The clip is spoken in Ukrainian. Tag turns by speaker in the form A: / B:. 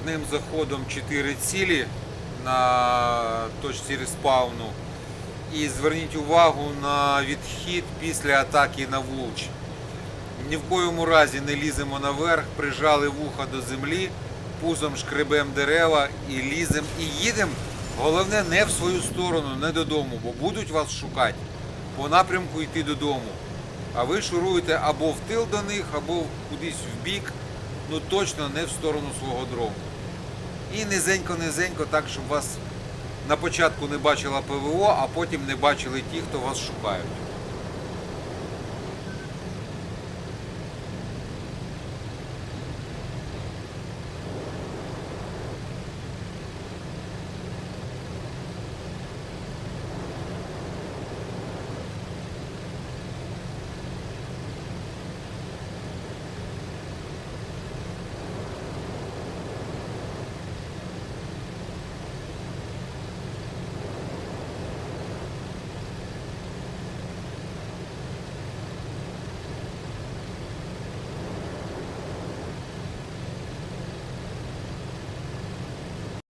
A: одним заходом 4 цілі на точці респауну. І зверніть увагу на відхід після атаки на вулч. Ні в коєму разі не ліземо наверх, прижали вуха до землі, пузом шкребем дерева і ліземо і їдемо. Головне не в свою сторону, не додому, бо будуть вас шукати по напрямку йти додому. А ви шуруєте або в тил до них, або кудись в бік, ну точно не в сторону свого дрому. І низенько-низенько, так, щоб вас на початку не бачила ПВО, а потім не бачили ті, хто вас шукають.